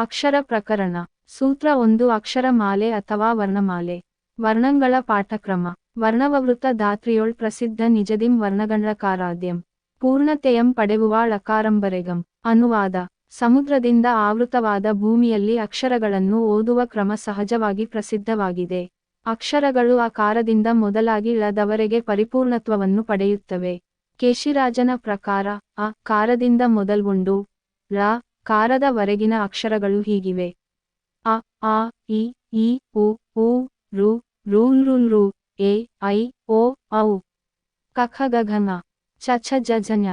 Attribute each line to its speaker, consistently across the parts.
Speaker 1: ಅಕ್ಷರ ಪ್ರಕರಣ. ಸೂತ್ರ ಒಂದು ಅಕ್ಷರ ಮಾಲೆ ಅಥವಾ ವರ್ಣಮಾಲೆ. ವರ್ಣಂಗಳ ಪಾಠಕ್ರಮ. ವರ್ಣವವೃತ ಧಾತ್ರಿಯೊಳ್ ಪ್ರಸಿದ್ಧ ನಿಜದಿಂ ವರ್ಣಗಣಕಾರಾಧ್ಯಂ ಪೂರ್ಣತೆಯಂ ಪಡೆವುವ ಅಕಾರಂಬರೆಗಂ ಅನುವಾದ. ಸಮುದ್ರದಿಂದ ಆವೃತವಾದ ಭೂಮಿಯಲ್ಲಿ ಅಕ್ಷರಗಳನ್ನು ಓದುವ ಕ್ರಮ ಸಹಜವಾಗಿ ಪ್ರಸಿದ್ಧವಾಗಿದೆ. ಅಕ್ಷರಗಳು ಆ ಕಾರದಿಂದ ಮೊದಲಾಗಿ ಳದವರೆಗೆ ಪರಿಪೂರ್ಣತ್ವವನ್ನು ಪಡೆಯುತ್ತವೆ. ಕೇಶಿರಾಜನ ಪ್ರಕಾರ ಅ ಕಾರದಿಂದ ಮೊದಲ್ಗೊಂಡು, ಳ ಕಾರದ ವರೆಗಿನ ಅಕ್ಷರಗಳು ಹೀಗಿವೆ. ಅ, ಆ, ಇ ಈ ಉ ಊ ರು ರು ರು ಎ, ಐ, ಓ, ಔ. ಕಖ ಗಘನ ಚ ಛ ಜ ಝ ಞ.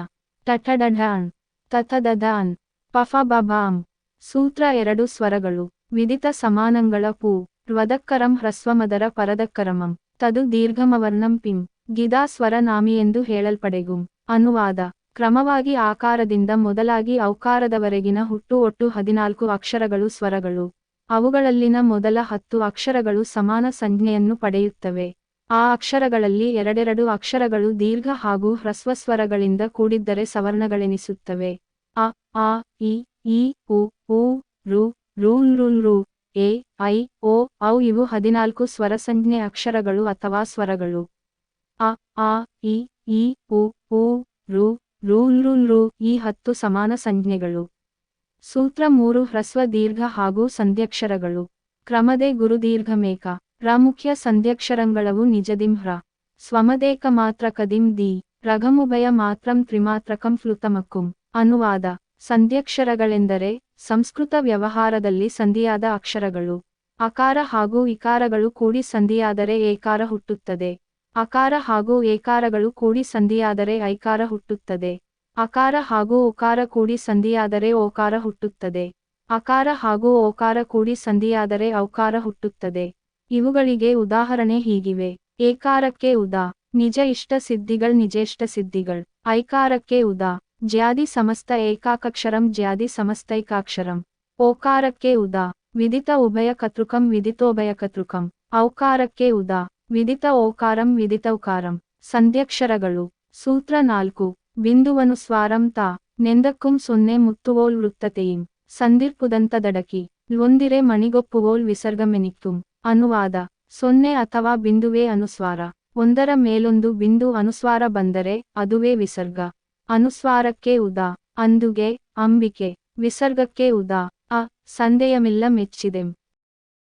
Speaker 1: ಟಠ ಢ ಢ ಣ್ ತಥ ದ ಧ ನ್ ಪಫ ಬಬಾಂ ಸೂತ್ರ ಎರಡು ಸ್ವರಗಳು. ವಿದಿತ ಸಮಾನಂಗಳ ಪೂ. ರ್ವದಕ್ಕರಂ ಹ್ರಸ್ವಮದರ ಪರದಕ್ಕರಮಂ. ತದು ದೀರ್ಘಮವರ್ಣಂ ಪಿಂ. ಗಿದಾ ಸ್ವರ ನಾಮಿಯೆಂದು ಹೇಳಲ್ಪಡೆಗುಂ. ಅನುವಾದ. ಕ್ರಮವಾಗಿ ಆಕಾರದಿಂದ ಮೊದಲಾಗಿ ಔಕಾರದವರೆಗಿನ ಹುಟ್ಟು ಒಟ್ಟು ಹದಿನಾಲ್ಕು ಅಕ್ಷರಗಳು ಸ್ವರಗಳು. ಅವುಗಳಲ್ಲಿನ ಮೊದಲ ಹತ್ತು ಅಕ್ಷರಗಳು ಸಮಾನ ಸಂಜ್ಞೆಯನ್ನು ಪಡೆಯುತ್ತವೆ. ಆ ಅಕ್ಷರಗಳಲ್ಲಿ ಎರಡೆರಡು ಅಕ್ಷರಗಳು ದೀರ್ಘ ಹಾಗೂ ಹ್ರಸ್ವ ಸ್ವರಗಳಿಂದ ಕೂಡಿದ್ದರೆ ಸವರ್ಣಗಳೆನಿಸುತ್ತವೆ. ಅ, ಆ, ಇ, ಈ, ಉ ಊ ರು ರು ರು ರು, ಎ, ಐ, ಓ, ಔ ಇವು ಹದಿನಾಲ್ಕು ಸ್ವರಸಂಜ್ಞೆ ಅಕ್ಷರಗಳು ಅಥವಾ ಸ್ವರಗಳು. ಅ, ಆ, ಇ, ಈ, ಉ ಊ ರು ರು ರು ಈ ಹತ್ತು ಸಮಾನ ಸಂಜ್ಞೆಗಳು. ಸೂತ್ರ ಮೂರು ಹ್ರಸ್ವ ದೀರ್ಘ ಹಾಗೂ ಸಂಧ್ಯಕ್ಷರಗಳು. ಕ್ರಮದೆ ಗುರುದೀರ್ಘಮೇಕ. ಪ್ರಾಮುಖ್ಯ ಮುಖ್ಯ ಸಂಧ್ಯಕ್ಷರಂಗಳವು ನಿಜದಿಂ ಹ್ರ ಸ್ವಮದೇಕ ಮಾತ್ರ ಕದಿಂ ದಿ. ರಘಮುಭಯ ಮಾತ್ರಂ ತ್ರಿಮಾತ್ರಕಂ ಫ್ಲುತಮಕ್ಕುಂ. ಅನುವಾದ. ಸಂಧ್ಯಕ್ಷರಗಳೆಂದರೆ ಸಂಸ್ಕೃತ ವ್ಯವಹಾರದಲ್ಲಿ ಸಂಧಿಯಾದ ಅಕ್ಷರಗಳು. ಅಕಾರ ಹಾಗೂ ಇಕಾರಗಳು ಕೂಡಿ ಸಂಧಿಯಾದರೆ ಏಕಾರ ಹುಟ್ಟುತ್ತದೆ. ಅಕಾರ ಹಾಗೂ ಏಕಾರಗಳು ಕೂಡಿ ಸಂಧಿಯಾದರೆ ಐಕಾರ ಹುಟ್ಟುತ್ತದೆ. ಅಕಾರ ಹಾಗೂ ಉಕಾರ ಕೂಡಿ ಸಂಧಿಯಾದರೆ ಓಕಾರ ಹುಟ್ಟುತ್ತದೆ. ಅಕಾರ ಹಾಗೂ ಓಕಾರ ಕೂಡಿ ಸಂಧಿಯಾದರೆ ಔಕಾರ ಹುಟ್ಟುತ್ತದೆ. ಇವುಗಳಿಗೆ ಉದಾಹರಣೆ ಹೀಗಿವೆ. ಏಕಾರಕ್ಕೆ ಉದಾ, ನಿಜ ಇಷ್ಟ ಸಿದ್ಧಿಗಳ್ ನಿಜೇಷ್ಟ ಸಿದ್ಧಿಗಳ್. ಐಕಾರಕ್ಕೆ ಉದಾ, ಜ್ಯಾದಿ ಸಮಸ್ತ ಏಕಾಕಕ್ಷರಂ ಜ್ಯಾದಿ ಸಮಸ್ತೈಕಾಕ್ಷರಂ. ಓಕಾರಕ್ಕೆ ಉದಾ, ವಿದಿತ ಉಭಯ ಕತೃಕಂ ವಿದಿತೋಭಯ ಕತೃಕಂ. ಔಕಾರಕ್ಕೆ ಉದಾ ವಿದಿತ ಓಕಾರಂ ವಿದಿತೌಕಾರಂ ಸಂಧ್ಯಕ್ಷರಗಳು. ಸೂತ್ರ ನಾಲ್ಕು. ಬಿಂದುವನು ಸ್ವಾರಂ ತಾ. ನೆಂದಕ್ಕುಂ ಸೊನ್ನೆ ಮುತ್ತುವೋಲ್ ವೃತ್ತತೆಯಿಂ. ಸಂದಿರ್ಪುದಂತದಡಕಿ ಲೊಂದಿರೆ ಮಣಿಗೊಪ್ಪುವೋಲ್ ವಿಸರ್ಗಮೆನಿಕ್ಕುಂ ಅನುವಾದ. ಸೊನ್ನೆ ಅಥವಾ ಬಿಂದುವೇ ಅನುಸ್ವಾರ. ಒಂದರ ಮೇಲೊಂದು ಬಿಂದು ಅನುಸ್ವಾರ ಬಂದರೆ ಅದುವೇ ವಿಸರ್ಗ. ಅನುಸ್ವಾರಕ್ಕೆ ಉದಾ. ಅಂದುಗೆ, ಅಂಬಿಕೆ. ವಿಸರ್ಗಕ್ಕೆ ಉದಾ. ಅ. ಸಂದೇಯಮಿಲ್ಲ ಮೆಚ್ಚಿದೆಂ.